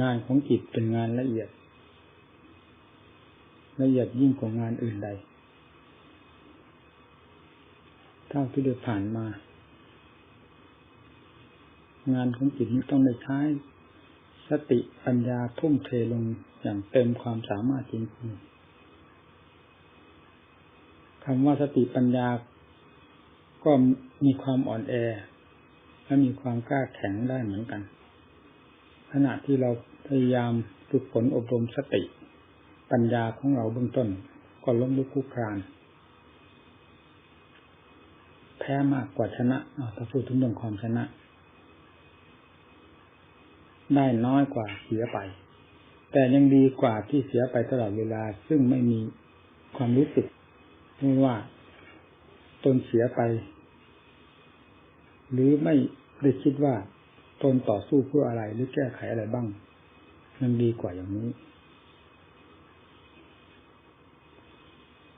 งานของจิตเป็นงานละเอียด ละเอียดยิ่งกว่างานอื่นใด เท่าที่ได้ผ่านมา งานของจิตนี้ต้องได้ใช้สติปัญญาทุ่มเทลงอย่างเต็มความสามารถจริงๆคำว่าสติปัญญาก็มีความอ่อนแอ และมีความกล้าแข็งได้เหมือนกัน ขณะที่เราพยายามฝึกฝนอบรมสติ ปัญญาของเราเบื้องต้นก็ล้มลุกคุกคานแพ้มากกว่าชนะถ้าพูดถึงเรื่องความชนะ ได้น้อยกว่าเสียไป แต่ยังดีกว่าที่เสียไปตลอดเวลา ซึ่งไม่มีความรู้สึกว่าตนเสียไป หรือไม่ได้คิดว่า ตนต่อสู้เพื่ออะไรหรือแก้ไขอะไรบ้างมันดีกว่าอย่างนี้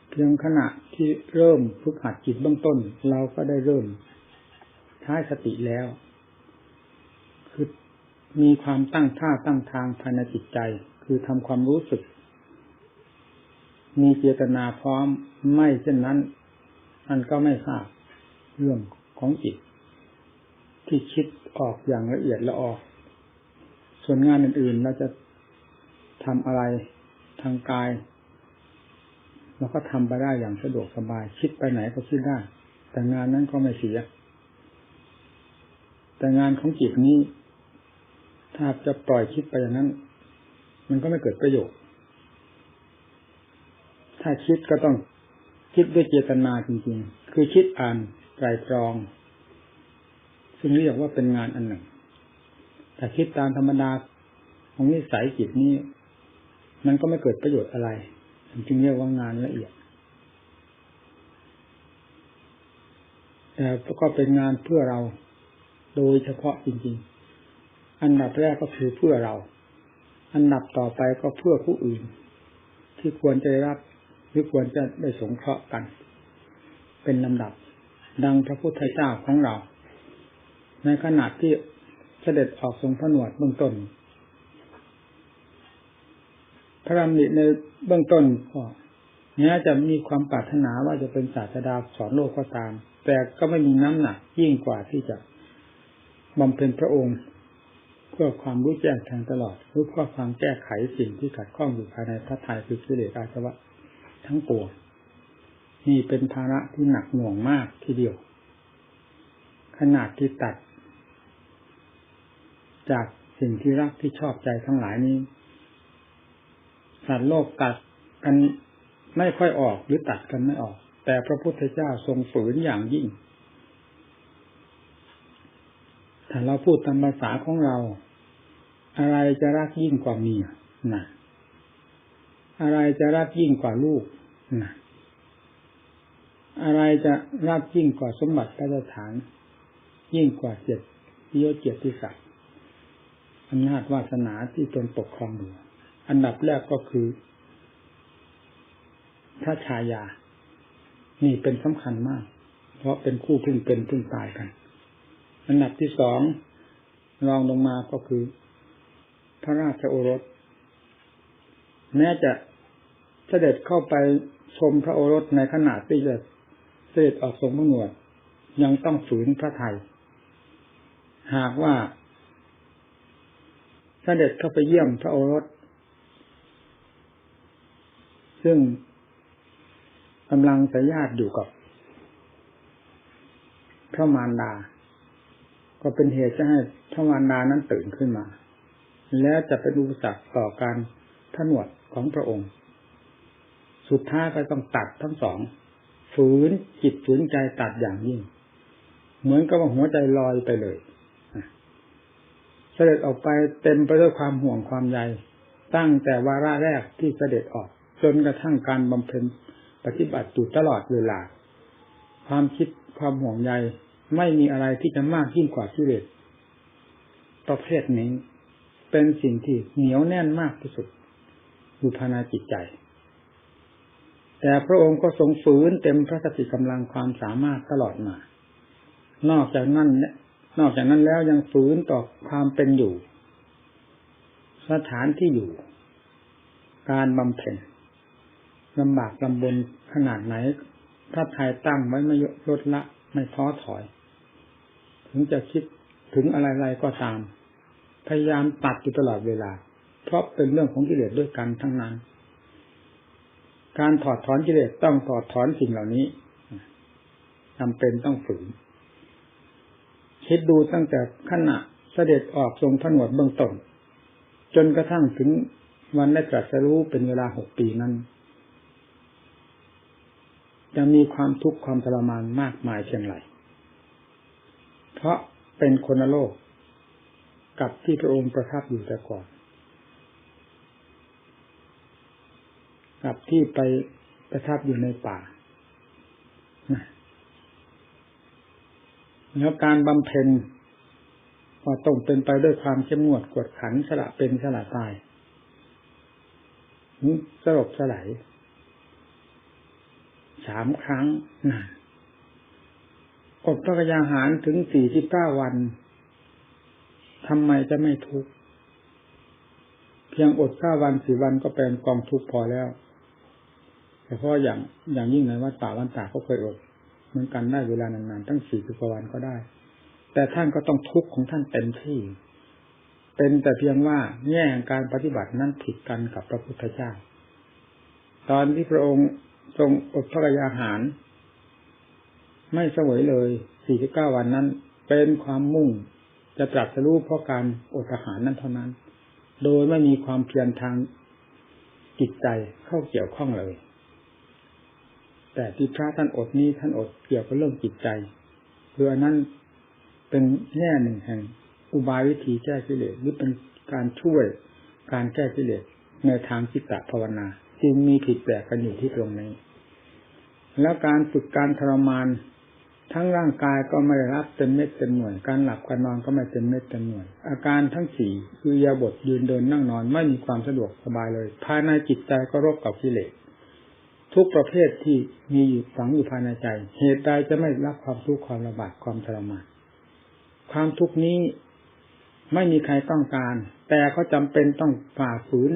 เพียงขณะที่เริ่มฝึกหัดจิตเบื้องต้น เราก็ได้เริ่มใช้สติแล้ว คือมีความตั้งท่าตั้งทางภายในจิตใจ คือทำความรู้สึก มีเจตนาพร้อมไม่เช่นนั้นอันก็ไม่ทราบเรื่องของจิต ที่คิดออกอย่างละเอียดละออก ส่วนงานอื่นๆเราจะทำอะไรทางกายเราก็ทำไปได้อย่างสะดวกสบาย คิดไปไหนก็คิดได้ แต่งานนั้นก็ไม่เสีย แต่งานของจิตนี้ ถ้าจะปล่อยคิดไปอย่างนั้น มันก็ไม่เกิดประโยชน์ ถ้าคิดก็ต้องคิดด้วยเจตนาจริงๆ คือคิดอ่านไตรตรอง ซึ่งเรียกว่าเป็นงานอันหนึ่งแต่คิดตามธรรมดาของนิสัยจิตนี้ มันก็ไม่เกิดประโยชน์อะไรจึงเรียกว่างานละเอียด แต่ก็เป็นงานเพื่อเราโดยเฉพาะจริง ๆ อันดับแรกก็คือเพื่อเรา อันดับต่อไปก็เพื่อผู้อื่น ที่ควรจะรับหรือควรจะได้สงเคราะห์กัน เป็นลำดับ ดังพระพุทธเจ้าของเรา ในขณะที่เสด็จออกทรงพระนวดเบื้องต้น พระรามิในเบื้องต้นก็แม้จะมีความปรารถนาว่าจะเป็นศาสดาสอนโลกก็ตาม แต่ก็ไม่มีน้ำหนักยิ่งกว่าที่จะบำเพ็ญพระองค์ เพื่อความรู้แจ้งแทงตลอดเพื่อความแก้ไขสิ่งที่ขัดข้องอยู่ภายในพระทัยคือกิเลสอาสวะทั้งปวงนี่เป็นภาระที่หนักหน่วงมากทีเดียว ขนาดที่ตัด จากสิ่งที่รักที่ชอบใจทั้งหลายนี้สัตว์โลกตัดกันไม่ค่อยออกหรือตัดกันไม่ออก แต่พระพุทธเจ้าทรงฝืนอย่างยิ่งถ้าเราพูดตามภาษาของเรา อะไรจะรักยิ่งกว่าเมียนะอะไรจะรักยิ่งกว่าลูกนะอะไรจะรักยิ่งกว่าสมบัติพระสถาน ยิ่งกว่าเจ็ดยศเกียรติศักดิ อำนาจวาสนาที่ตนปกครองอยู่อันดับแรกก็คือพระชายา นี่เป็นสำคัญมาก เพราะเป็นคู่พึ่งเป็นพึ่งตายกัน อันดับที่สองรองลงมาก็คือ พระราชโอรส แม้จะเสด็จเข้าไปชมพระโอรสในขณะที่จะเสด็จออกทรงพระนวด ยังต้องฝืนพระไทย หากว่า เสด็จเข้าไปเยี่ยมพระโอรส ซึ่งกำลังสยาดอยู่กับพระมารดา ก็เป็นเหตุจะให้พระมารดานั้นตื่นขึ้นมา แล้วจะเป็นอุปสรรคต่อการผนวดของพระองค์ สุดท้ายก็ต้องตัดทั้งสองฝืนจิตฝืนใจตัดอย่างยิ่ง เหมือนกับว่าหัวใจลอยไปเลย เสด็จออกไปเต็มไปด้วยความห่วงความใยตั้งแต่วาระแรกที่เสด็จออก จนกระทั่งการบำเพ็ญปฏิบัติอยู่ตลอดเวลา ความคิดความห่วงใยไม่มีอะไรที่จะมากยิ่งกว่าที่เดประเภทนี้ เป็นสิ่งที่เหนียวแน่นมากที่สุดอยู่ภายในจิตใจ แต่พระองค์ก็ทรงฝืนเต็มพระสติกำลังความสามารถตลอดมา นอกจากนั้น นอกจากนั้นแล้วยังฝืนต่อความเป็นอยู่ สถานที่อยู่ การบำเพ็ญลำบากลำบนขนาดไหน ถ้าไทยตั้งไว้ไม่ลดละไม่ท้อถอย ถึงจะคิดถึงอะไรๆก็ตาม พยายามตัดอยู่ตลอดเวลา เพราะเป็นเรื่องของกิเลสด้วยกันทั้งนั้น การถอดถอนกิเลสต้องถอดถอนสิ่งเหล่านี้จำเป็นต้องฝืน คิดดูตั้งแต่ขณะเสด็จออกทรงผนวดเบื้องต้นจนกระทั่งถึงวันได้ตรัสรู้เป็นเวลาหกปีนั้น จะมีความทุกข์ความทรมานมากมายเช่นไรเพราะเป็นคนโลก กับที่พระองค์ประทับอยู่แต่ก่อนกับที่ไปประทับอยู่ในป่า แล้วการบำเพ็ญว่าต้องเป็นไปด้วยความเข้มงวดกวดขันสละเป็นสละตายสลบสลายสามครั้งนะอดพระกยาหารถึงสี่สิบเก้าวันทำไมจะไม่ทุกข์เพียงอดเก้าวันสี่วันก็เป็นกองทุกข์พอแล้ว แต่เพราะอย่างอย่างยิ่งในวัดป่าวันตาก็เคยอด เหมือนกันได้เวลานานๆตั้งสี่สิบกว่าวันก็ได้ แต่ท่านก็ต้องทุกข์ของท่านเต็มที่ เป็นแต่เพียงว่าแง่การปฏิบัตินั้นผิดกันกับพระพุทธเจ้า ตอนที่พระองค์ทรงอดพระยาหาร ไม่เสวยเลยสี่สิบเก้าวันนั้น เป็นความมุ่งจะตรัสรู้เพราะการอดอาหารนั้นเท่านั้น โดยไม่มีความเพียรทางจิตใจเข้าเกี่ยวข้องเลย แต่ที่พระท่านอดนี้ท่านอดเกี่ยวกับเรื่องจิตใจคืออันนั้นเป็นแง่หนึ่งแห่งอุบายวิธีแก้กิเลสหรือเป็นการช่วยการแก้กิเลสในทางจิตตภาวนา จึงมีผิดแปลกกันอยู่ที่ตรงนี้ แล้วการฝึกการทรมาน ทั้งร่างกายก็ไม่ได้รับเต็มเม็ดเต็มหน่วย การหลับการนอนก็ไม่เต็มเม็ดเต็มหน่วย อาการทั้งสี่คือยาบทยืนเดินนั่งนอนไม่มีความสะดวกสบายเลย ภายในจิตใจก็รบกับกิเลส ทุกประเภทที่มีอยู่ฝังอยู่ภายในใจ เหตุใดจะไม่รับความทุกข์ความลำบากความทรมานความทุกข์นี้ไม่มีใครต้องการ แต่เขาจำเป็นต้องฝ่าฝืน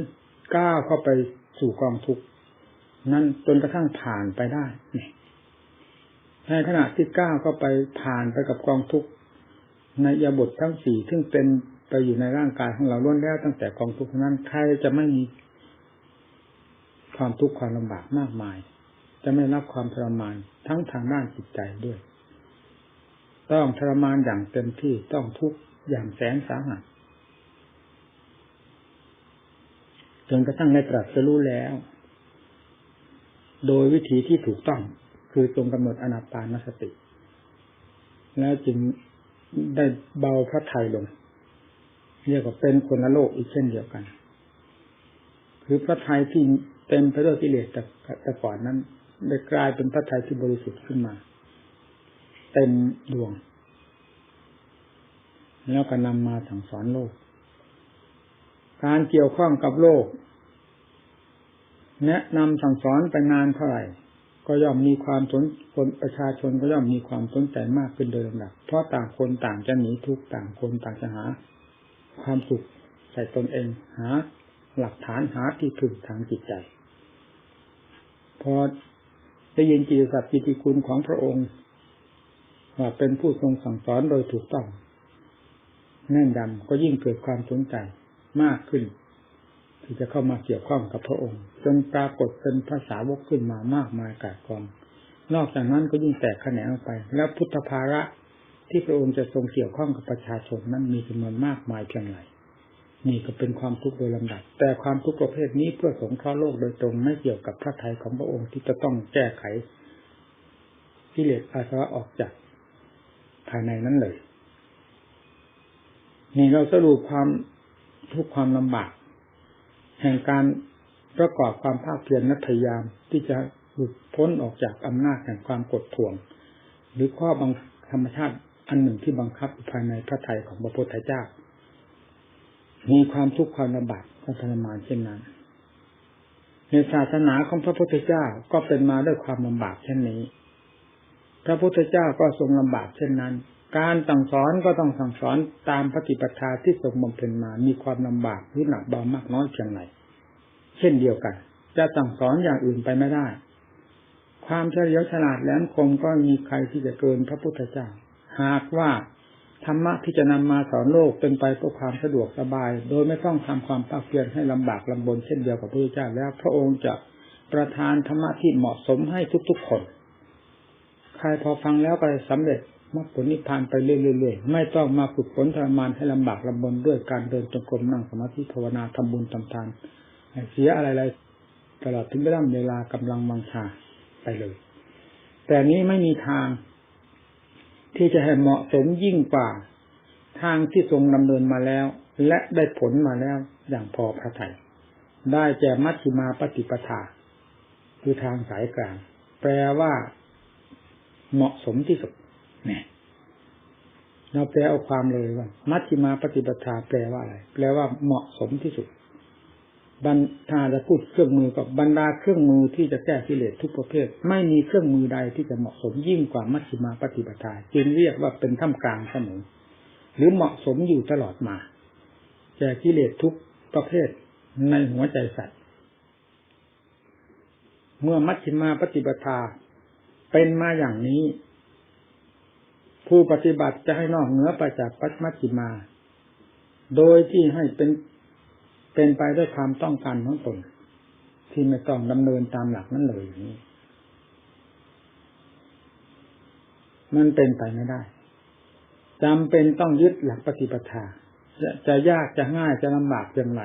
ก้าวเข้าไปสู่กองทุกข์นั้นจนกระทั่งผ่านไปได้ในขณะที่ก้าวก็ไปผ่านไปกับกองทุกข์ในยาบททั้งสี่ซึ่งเป็นไปอยู่ในร่างกายของเราล้วนแล้วตั้งแต่กองทุกข์นั้นใครจะไม่มี ความทุกข์ความลำบากมากมาย จะไม่รับความทรมานทั้งทางด้านจิตใจด้วย ต้องทรมานอย่างเต็มที่ต้องทุกข์อย่างแสนสาหัสจนกระทั่งได้ตรัสรู้แล้ว โดยวิธีที่ถูกต้องคือตรงกำหนดอนาปานสติ แล้วจึงได้เบาพระไทยลง เรียกว่าเป็นคนละโลกอีกเช่นเดียวกัน คือพระไทยที่ เต็มไปด้วยกิเลสแต่แต่ก่อนนั้น ได้กลายเป็นพระไทยที่บริสุทธิ์ขึ้นมา เต็มดวง แล้วก็นำมาสั่งสอนโลก การเกี่ยวข้องกับโลก แนะนำสั่งสอนไปนานเท่าไหร่ก็ย่อมมีความสนคนประชาชนก็ย่อมมีความสนใจมากขึ้นโดยลำดับเพราะต่างคนต่างจะหนีทุกต่างคนต่างจะหา ความสุขใส่ตนเองหา หลักฐานหาที่พึ่งทางจิตใจ พอได้ยินจิตสัตว์จิติคุณของพระองค์ว่าเป็นผู้ทรงสั่งสอนโดยถูกต้องแน่นดำก็ยิ่งเกิดความสนใจมากขึ้น ที่จะเข้ามาเกี่ยวข้องกับพระองค์จนปรากฏเป็นภาษาวกขึ้นมามากมายกายกอง นอกจากนั้นก็ยิ่งแตกแขนงออกไป แล้วพุทธภาระที่พระองค์จะทรงเกี่ยวข้องกับประชาชนนั้นมีจำนวนมากมายเพียงไร นี่ก็เป็นความทุกข์โดยลำดับ แต่ความทุกข์ประเภทนี้เพื่อสงเคราะห์โลกโดยตรงไม่เกี่ยวกับพระทัยของพระองค์ที่จะต้องแก้ไขกิเลสอาสวะออกจากภายในนั้นเลย นี่เราสรุปความทุกความลำบาก แห่งการประกอบความภาคเพียรนัพยายามที่จะหลุดพ้นออกจากอำนาจแห่งความกดท่วง หรือข้อบังธรรมชาติอันหนึ่งที่บังคับภายในพระทัยของพระพุทธเจ้า มีความทุกข์ความลำบากความทรมานเช่นนั้น ในศาสนาของพระพุทธเจ้าก็เป็นมาด้วยความลำบากเช่นนี้ พระพุทธเจ้าก็ทรงลำบากเช่นนั้น การสั่งสอนก็ต้องสั่งสอนตามปฏิปทาที่ทรงบำเพ็ญมา มีความลำบากหรือหนักเบามากน้อยเพียงไรเช่นเดียวกัน จะสั่งสอนอย่างอื่นไปไม่ได้ ความเฉลียวฉลาดแหลมคมก็มีใครที่จะเกินพระพุทธเจ้า หากว่า ธรรมะที่จะนำมาสอนโลกเป็นไปเพื่อความสะดวกสบาย โดยไม่ต้องทำความภาคเพียรให้ลำบากลำบนเช่นเดียวกับพระพุทธเจ้าแล้วพระองค์จะประทานธรรมะที่เหมาะสมให้ทุกๆคน ใครพอฟังแล้วก็สำเร็จมรรคผลนิพพานไปเรื่อยๆไม่ต้องมาฝึกฝนทรมานให้ลำบากลำบนด้วยการเดินจงกรมนั่งสมาธิภาวนาทำบุญทำทานเสียอะไรๆตลอดถึงไม่ได้เวลากำลังมังชาไปเลย แต่นี้ไม่มีทาง ที่จะให้เหมาะสมยิ่งกว่าทางที่ทรงดำเนินมาแล้ว และได้ผลมาแล้วอย่างพอพระทยัยได้แก่มัชฌิมาปฏิปทา คือทางสายกลาง แปลว่า เหมาะสมที่สุดเนี่ยเราแปลเอาความเลยว่า มัชฌิมาปฏิปทาแปลว่าอะไร แปลว่าเหมาะสมที่สุด บรรทาจะพูดเครื่องมือกับบรรดาเครื่องมือที่จะแก้กิเลสทุกประเภท ไม่มีเครื่องมือใดที่จะเหมาะสมยิ่งกว่ามัชฌิมาปฏิปทาจึงเรียกว่าเป็นท่ามกลางเสมอหรือเหมาะสมอยู่ตลอดมาแก่กิเลสทุกประเภทในหัวใจสัตว์ เมื่อมัชฌิมาปฏิปทาเป็นมาอย่างนี้ ผู้ปฏิบัติจะให้นอกเหนือไปจากปัจมัชฌิมา โดยที่ให้เป็น เป็นไปด้วยความต้องการของตน ที่ไม่ต้องดำเนินตามหลักนั้นเลยอย่างนี้มันเป็นไปไม่ได้จำเป็นต้องยึดหลักปฏิปทาจะจะยากจะง่ายจะลำบากอย่างไร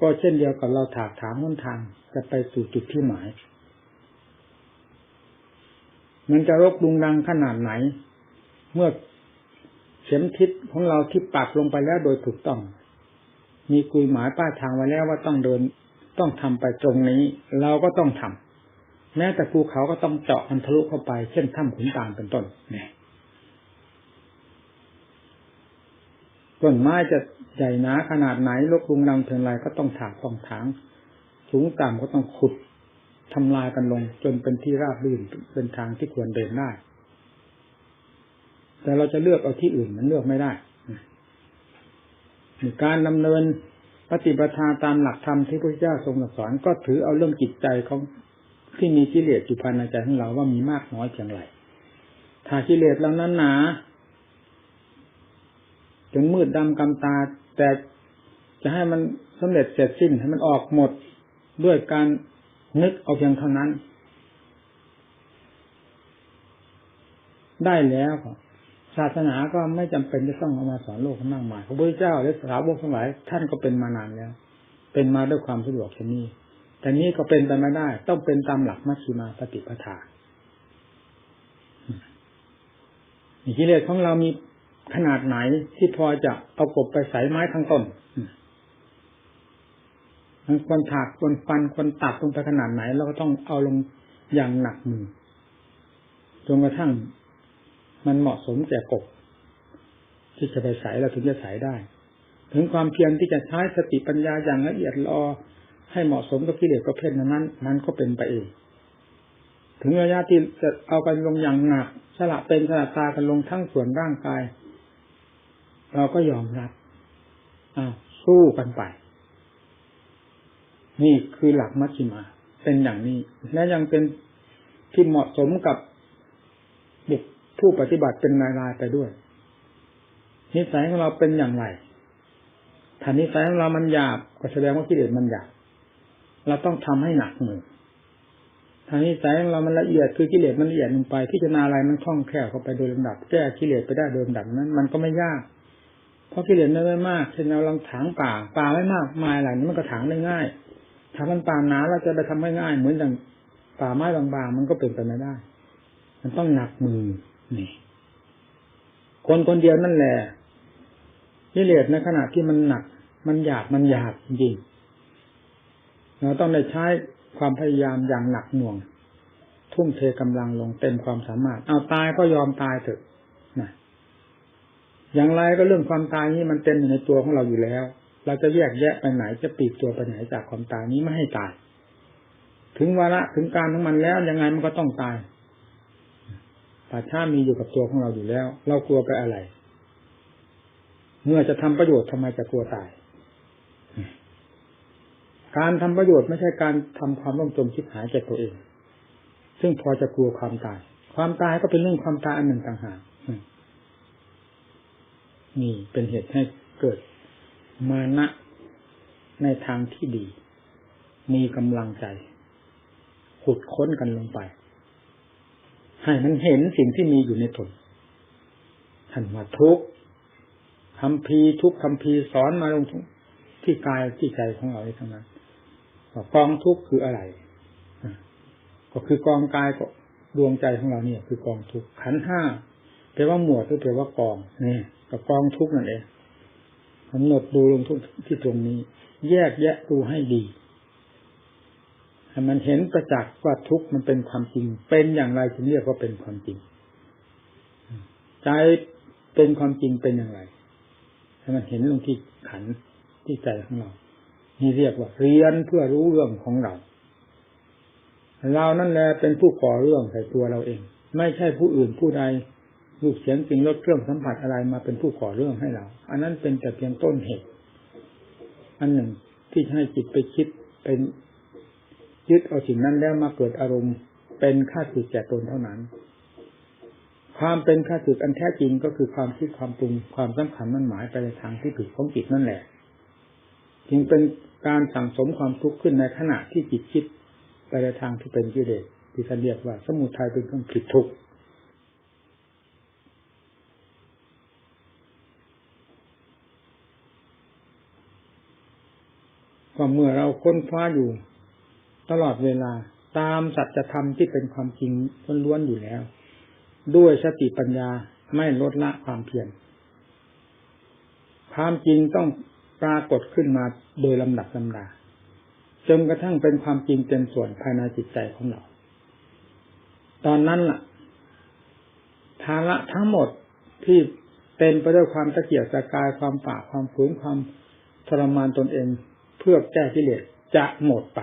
ก็เช่นเดียวกับเราถากถามหนทาง จะไปสู่จุดที่หมาย มันจะรบลุงดังขนาดไหน เมื่อเข็มทิศของเราที่ปักลงไปแล้วโดยถูกต้อง มีกุยหมายป้ายทางไว้แล้วว่าต้องเดินต้องทำไปตรงนี้ เราก็ต้องทำแม้แต่ภูเขาก็ต้องเจาะอันทะลุเข้าไป เช่นถ้ำขุนตาลเป็นต้นเนี่ยต้นไม้จะใหญ่หนาขนาดไหนลกลุงลังเพียงไรก็ต้องถากต้องถาง สูงต่ำก็ต้องขุดทำลายกันลง จนเป็นที่ราบรื่นเป็นทางที่ควรเดินได้ แต่เราจะเลือกเอาที่อื่นมันเลือกไม่ได้ การดำเนินปฏิปทาตามหลักธรรมที่พระเจ้าทรงสอนก็ถือเอาเรื่องจิตใจของที่มีกิเลสอยู่ภายในใจของเราว่ามีมากน้อยเพียงไรถ้ากิเลสเรานั้นหนาจนมืดดำกำตา แต่จะให้มันสำเร็จเสร็จสิ้นให้มันออกหมดด้วยการนึกเอาเพียงเท่านั้น ได้แล้ว ศาสนาก็ไม่จำเป็นจะต้องเอามาสอนโลกมากมายพระพุทธเจ้าและสาวกทั้งหลายท่านก็เป็นมานานแล้ว เป็นมาด้วยความสะดวกเช่นนี้แต่นี้ก็เป็นไปไม่ได้ ต้องเป็นตามหลักมัชฌิมาปฏิปทากิเลสของเรามีขนาดไหนที่พอจะเอากบไปใส่ไม้ทั้งต้นมันควรถากควรฟันควรตัดลงไปขนาดไหน เราก็ต้องเอาลงอย่างหนักมือจนกระทั่ง มันเหมาะสมแก่กบ ที่จะไปใส่เราถึงจะใส่ได้ ถึงความเพียรที่จะใช้สติปัญญาอย่างละเอียดรอให้เหมาะสมกับกิเลสประเภทนั้นนั้นก็เป็นไปเอง ถึงระยะที่จะเอากันลงอย่างหนักสละเป็นสละตากันลงทั้งส่วนร่างกาย เราก็ยอมรับอ้าวสู้กันไป นี่คือหลักมัชฌิมา เป็นอย่างนี้ และยังเป็นที่เหมาะสมกับบุค ผู้ปฏิบัติเป็นรายๆไปด้วย นิสัยของเราเป็นอย่างไรถ้านิสัยของเรามันหยาบก็แสดงว่ากิเลสมันหยาบเราต้องทำให้หนักมือทางนิสัยของเรามันละเอียดคือกิเลสมันละเอียดลงไปพิจารณาอะไรมันคล่องแคล่วเข้าไปโดยลำดับแก้กิเลสไปได้โดยลำดับนั้น มันก็ไม่ยาก เพราะกิเลสไม่มากเช่นเราลองถางป่าป่าไม่มากมายหลังนี้มันก็ถางได้ง่าย ถ้ามันป่าหนาเราจะไปทำง่ายๆเหมือนอย่างป่าไม้บางๆ มันก็เป็นไปไม่ได้ มันต้องหนักมือ นี่ คนคนเดียวนั่นแหละกิเลสในขณะที่มันหนัก มันหยาบมันหยาบจริงเราต้องได้ใช้ความพยายามอย่างหนักหน่วง ทุ่มเทกำลังลงเต็มความสามารถ เอาตายก็ยอมตายเถอะนะอย่างไรก็เรื่องความตายนี้มันเต็มอยู่ในตัวของเราอยู่แล้ว เราจะแยกแยะไปไหนจะปีกตัวไปไหนจากความตายนี้ไม่ให้ตาย ถึงวาระถึงการของมันแล้วยังไงมันก็ต้องตาย ป่าช้ามีอยู่กับตัวของเราอยู่แล้ว เรากลัวไปอะไร เมื่อจะทำประโยชน์ทำไมจะกลัวตาย การทำประโยชน์ไม่ใช่การทำความร่มจมคิดหายแก่ตัวเอง ซึ่งพอจะกลัวความตาย ความตายก็เป็นเรื่องความตายอันหนึ่งต่างหากนี่เป็นเหตุให้เกิดมานะในทางที่ดี มีกำลังใจ ขุดค้นกันลงไป ให้มันเห็นสิ่งที่มีอยู่ในตนท่านว่าทุกคำพีทุกคำพีสอนมาลงที่กายที่ใจของเราทั้งนั้นกองทุกคืออะไรก็คือกองกายก็ดวงใจของเราเนี่ย คือกองทุกขันห้าแปลว่าหมวดหรือแปลว่ากองนี่กับกองทุกนั่นเองกำหนดดูลงทุกที่ตรงนี้ แยกแยะดูให้ดี ให้มันเห็นประจักษ์ว่าทุกมันเป็นความจริง เป็นอย่างไรถึงเรียกว่าเป็นความจริง ใจเป็นความจริงเป็นอย่างไรให้มันเห็นลงที่ขันที่ใจของเรา นี่เรียกว่า เรียนเพื่อรู้เรื่องของเรา เรานั่นแหละเป็นผู้ก่อเรื่องใส่ตัวเราเอง ไม่ใช่ผู้อื่นผู้ใดรูปเสียงกลิ่นรสเครื่องสัมผัสอะไรมาเป็นผู้ก่อเรื่องให้เรา อันนั้นเป็นแต่เพียงต้นเหตุ อันหนึ่งที่ให้จิตไปคิดเป็น ยึดเอาสิ่งนั้นแล้วมาเกิดอารมณ์เป็นค่าสึกแก่ตนเท่านั้น ความเป็นค่าสึกอันแท้จริงก็คือความคิดความปรุงความสำคัญมั่นหมายไปในทางที่ผิดของจิตนั่นแหละ จึงเป็นการสั่งสมความทุกข์ขึ้นในขณะที่จิตคิดไปในทางที่เป็นกิเลสที่ท่านเรียกว่า สมุทัยเป็นเครื่องผิดทุกข์ก็เมื่อเราค้นคว้าอยู่ ตลอดเวลาตามสัจธรรมที่เป็นความจริงล้วนๆอยู่แล้ว ด้วยสติปัญญาไม่ลดละความเพียรความจริงต้องปรากฏขึ้นมาโดยลำดับลำดาจนกระทั่งเป็นความจริงเต็มส่วนภายในจิตใจของเรา ตอนนั้นล่ะภาระทั้งหมดที่เป็นไปด้วยความตะเกียกตะกายความปากความฝืนความทรมานตนเอง เพื่อแก้กิเลสจะหมดไป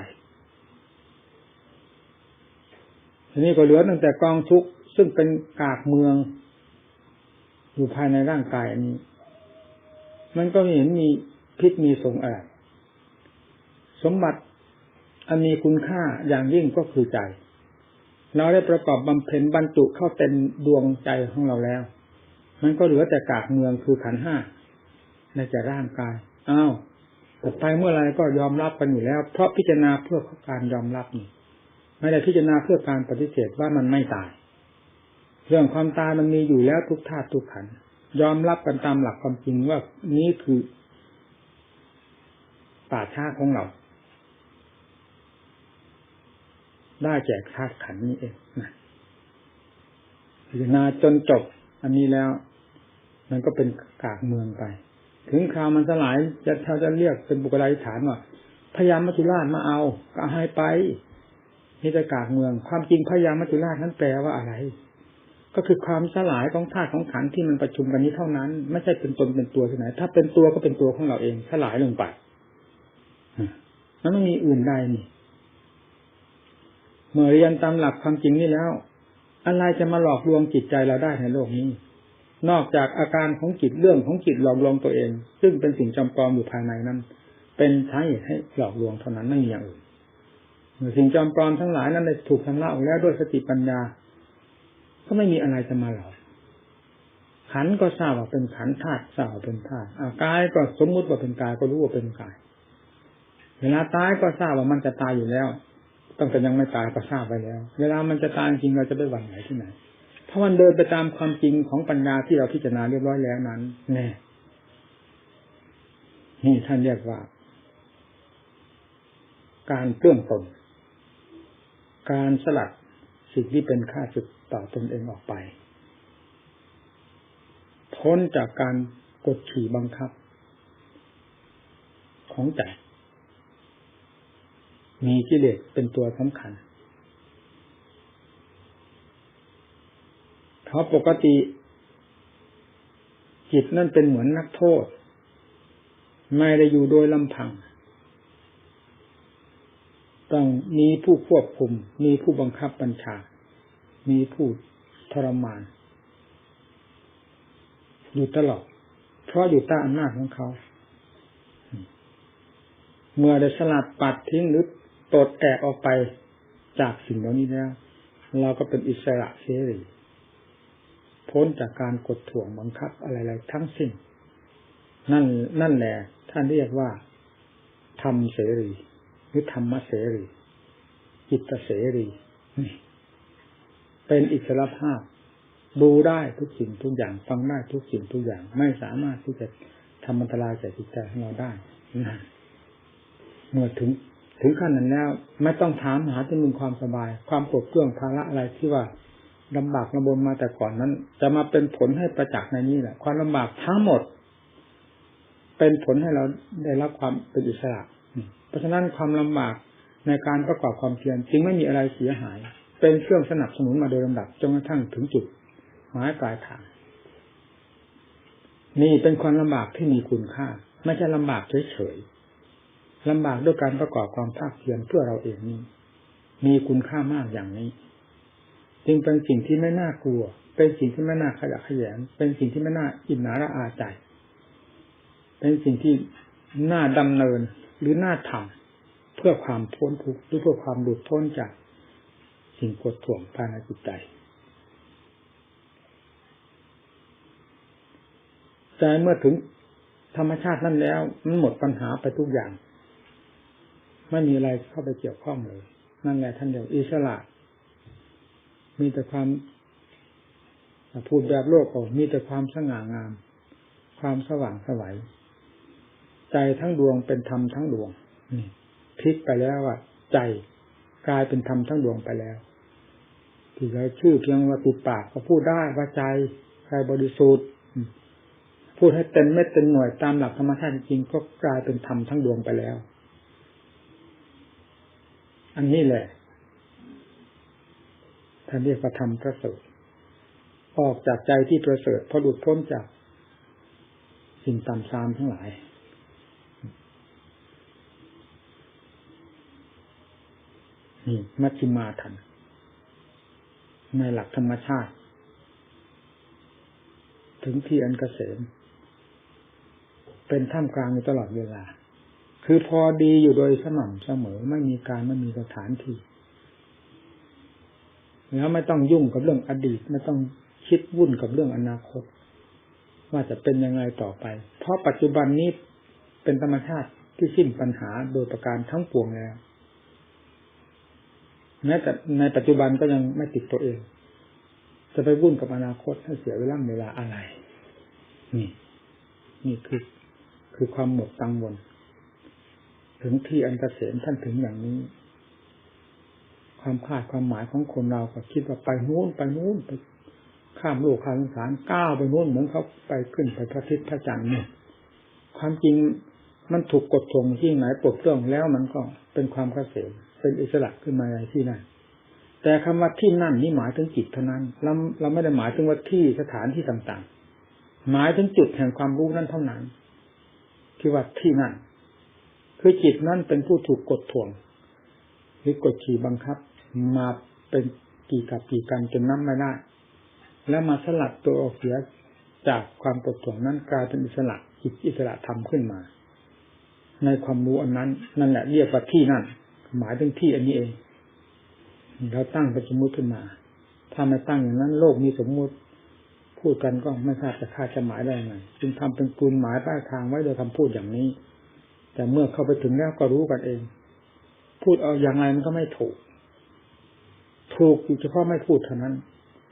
ทีนี้ก็เหลือตั้งแต่กองทุกข์ซึ่งเป็นกากเมือง อยู่ภายในร่างกายอันนี้ มันก็เห็นมีพิษมีสงอะไรสมบัติอันมีคุณค่าอย่างยิ่งก็คือใจ เราได้ประกอบบำเพ็ญบรรจุเข้าเต็มดวงใจของเราแล้ว มันก็เหลือแต่กากเมืองคือขันห้าในใจร่างกายอ้าวแต่ไปเมื่อไรก็ยอมรับกันอยู่แล้ว เพราะพิจารณาเพื่อการยอมรับนี่ ไม่ได้พิจารณาเพื่อการปฏิเสธว่ามันไม่ตาย เรื่องความตายมันมีอยู่แล้วทุกธาตุทุกขันยอมรับกันตามหลักความจริงว่านี้คือป่าชาของเรา ได้แจกธาตุขันนี้เองนะพิจารณาจนจบ อันนี้แล้ว มันก็เป็นกากเมืองไป ถึงคราวมันสลายจะถ้าจะเรียกเป็นบุคลาธิฐานว่าพยายามัจจุราชมาเอา ก็ให้ไป นี่จะกากเมือง ความจริงพยามัจจุราชนั้นแปลว่าอะไร ก็คือความสลายของธาตุของขันที่มันประชุมกันนี้เท่านั้น ไม่ใช่เป็นตนเป็นตัวที่ไหน ถ้าเป็นตัวก็เป็นตัวของเราเอง สลายลงไปมันไม่มีอื่นใดนี่ เมื่อเรียนตามหลักความจริงนี่แล้ว อะไรจะมาหลอกลวงจิตใจเราได้ในโลกนี้ นอกจากอาการของจิตเรื่องของจิตหลอกลวงตัวเอง ซึ่งเป็นสิ่งจำปลอมอยู่ภายในนั้น เป็นสาเหตุให้หลอกลวงเท่านั้นไม่มีอย่างอื่น สิ่งจำปลอมทั้งหลายนั้นได้ถูกทำละออกแล้วด้วยสติปัญญา ก็ไม่มีอะไรจะมาหลอกขันก็ทราบว่าเป็นขันธาตุทราบว่าเป็นธาตุกายก็สมมุติว่าเป็นกายก็รู้ว่าเป็นกาย เวลาตายก็ทราบว่ามันจะตายอยู่แล้วตั้งแต่ยังไม่ตายก็ทราบไปแล้ว เวลามันจะตายจริงเราจะไปหวั่นไหนที่ไหน ถ้ามันเดินไปตามความจริงของปัญญาที่เราพิจารณาเรียบร้อยแล้วนั้นแน่นี่ท่านเรียกว่า การเตื้องตน การสลัดสิ่งที่เป็นค่าศึกต่อตนเองออกไป พ้นจากการกดขี่บังคับ ของใจมีกิเลสเป็นตัวสำคัญเพราะปกติจิตนั่นเป็นเหมือนนักโทษ ไม่ได้อยู่โดยลำพัง ต้องมีผู้ควบคุม มีผู้บังคับบัญชา มีผู้ถรมาน อยู่ตลอด เพราะอยู่ใต้อำนาจของเขา เมื่อได้สลัดปัดทิ้งหรือตดแอกออกไปจากสิ่งเหล่านี้แล้ว เราก็เป็นอิสระเสรีพ้นจากการกดถ่วงบังคับอะไรๆทั้งสิ้น นั่นนั่นแหละท่านเรียกว่าธรรมเสรี หรือธรรมเสรีจิตเสรี เป็นอิสระภาพ ดูได้ทุกสิ่งทุกอย่าง ฟังได้ทุกสิ่งทุกอย่าง ไม่สามารถที่จะทำอันตรายแก่จิตใจของเราได้นะเมื่อถึงถึงขั้นนั้นแล้ว ไม่ต้องถามหาที่มึงความสบาย ความปวดเครื่องภาระอะไรที่ว่าลำบากลำบนมาแต่ก่อนนั้น จะมาเป็นผลให้ประจักษ์ในนี้แหละ ความลำบากทั้งหมด เป็นผลให้เราได้รับความเป็นอิสระ เพราะฉะนั้นความลำบากในการประกอบความเพียรจึงไม่มีอะไรเสียหาย เป็นเครื่องสนับสนุนมาโดยลำดับจนกระทั่งถึงจุดหมายปลายทางนี่เป็นความลำบากที่มีคุณค่า ไม่ใช่ลำบากเฉยๆลำบากด้วยการประกอบความภาคเพียรเพื่อเราเองนี้มีคุณค่ามากอย่างนี้ จึงเป็นสิ่งที่ไม่น่ากลัว เป็นสิ่งที่ไม่น่าขยะขยงเป็นสิ่งที่ไม่น่าอินนาระอาใจ เป็นสิ่งที่ น่าดำเนินหรือน่าทำเพื่อความพ้นทุกข์หรือเพื่อความหลุดพ้นจากสิ่งกดถ่วงภายในจิตใจ ใจเมื่อถึงธรรมชาตินั่นแล้วมันหมดปัญหาไปทุกอย่าง ไม่มีอะไรเข้าไปเกี่ยวข้องเลย นั่นแหละท่านเดียวอิสระ มีแต่ความพูดแบบโลกออกมีแต่ความสง่างาม ความสว่างสวัย ใจทั้งดวงเป็นธรรมทั้งดวงพลิกไปแล้วว่าใจกลายเป็นธรรมทั้งดวงไปแล้วที่เราชื่อเพียงว่าตุปากก็พูดได้ว่าใจใจบริสุทธิ์พูดให้เต็มเม็ดเต็มหน่วยตามหลักธรรมชาติจริงก็กลายเป็นธรรมทั้งดวงไปแล้ว อันนี้แหละท่านเรียกว่าธรรมประเสริฐออกจากใจที่ประเสริฐพอหลุดพ้นจากสิ่งต่ำซามทั้งหลาย นี่มัชฌิมาธรรมในหลักธรรมชาติ ถึงที่อันกเกษม เป็นท่ามกลางอยู่ตลอดเวลา คือพอดีอยู่โดยสม่ำเสมอไม่มีการไม่มีสถานที่แล้วไม่ต้องยุ่งกับเรื่องอดีต ไม่ต้องคิดวุ่นกับเรื่องอนาคต ว่าจะเป็นยังไงต่อไป เพราะปัจจุบันนี้เป็นธรรมชาติที่สิ้นปัญหาโดยประการทั้งปวงแล้ว แม้แต่ในปัจจุบันก็ยังไม่ติดตัวเอง จะไปวุ่นกับอนาคตให้เสียเวลาเวลาอะไร นี่ นี่คือคือความหมดตังวลถึงที่อันเกษมท่านถึงอย่างนี้ ความคาดความหมายของคนเราก็คิดว่าไปนู้นไปนู้นไปข้ามโลกข้ามสงสารก้าวไปนู้นเหมือนเขาไปขึ้นไปพระอาทิตย์พระจันทร์เนี่ยความจริงมันถูกกดทงที่ไหนปลดเครื่องแล้วมันก็เป็นความเกษม เป็นอิสระขึ้นมาในที่นั่นแต่คำว่าที่นั่นนี่หมายถึงจิตเท่านั้นเราเราไม่ได้หมายถึงว่าที่สถานที่ต่างๆ หมายถึงจุดแห่งความรู้นั้นเท่านั้น ที่ว่าที่นั่น คือจิตนั้นเป็นผู้ถูกกดถ่วง หรือกดขี่บังคับ มาเป็นกี่กับกี่กันจนน้ำไม่ได้แล้วมาสลัดตัวออกเสียจากความกดถ่วงนั้นกลายเป็นอิสระจิตอิสระธรรมขึ้นมา ในความรู้อันนั้น นั่นแหละเรียกว่าที่นั่น หมายถึงที่อันนี้เองเราตั้งเป็นสมมติขึ้นมา ถ้าไม่ตั้งอย่างนั้น โลกมีสมมุติ พูดกันก็ไม่ทราบจะคาดจะหมายได้ไงจึงทำเป็นกลุ่มหมายป้ายทางไว้โดยคำพูดอย่างนี้ แต่เมื่อเข้าไปถึงแล้วก็รู้กันเอง พูดเอาอย่างไรมันก็ไม่ถูก ถูกอยู่เฉพาะไม่พูดเท่านั้น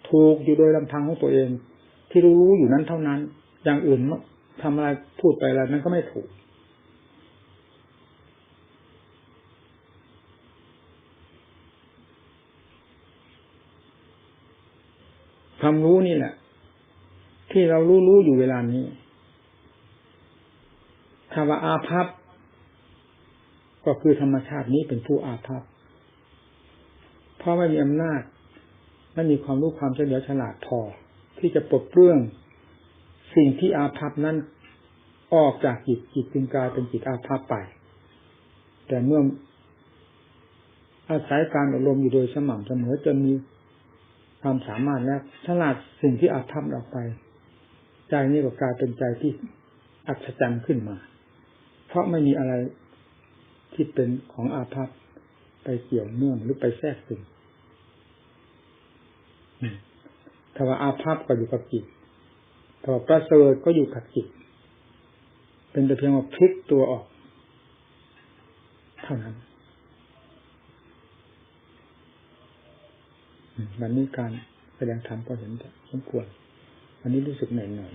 ถูกอยู่โดยลำพังของตัวเอง ที่รู้อยู่นั้นเท่านั้น อย่างอื่นทำอะไรพูดไปอะไรนั้นก็ไม่ถูก ความรู้นี่แหละ ที่เรารู้รู้อยู่เวลานี้ถ้าว่าอาภัพก็คือธรรมชาตินี้เป็นผู้อาภัพเพราะไม่มีอำนาจไม่มีความรู้ความเฉลียวฉลาดพอ ที่จะปลดเปลื้องสิ่งที่อาภัพนั้นออกจากจิตจิตจึงกลายเป็นจิตอาภัพไป แต่เมื่ออาศัยการอบรมอยู่โดยสม่ำเสมอจนมี ความสามารถแล้วฉลาดสิ่งที่อาจทำออกไป ใจนี้ก็กลายเป็นใจที่อัศจรรย์ขึ้นมา เพราะไม่มีอะไรที่เป็นของอาภัพไปเกี่ยวเนื่องหรือไปแทรกซึมถ้าว่าอาภัพก็อยู่กับจิตถ้าว่าประเสริฐก็อยู่กับจิต เป็นแต่เพียงว่าพลิกตัวออก เท่านั้น วันนี้การแสดงธรรมก็เห็นสมควรวันนี้รู้สึกเหนื่อยหน่อย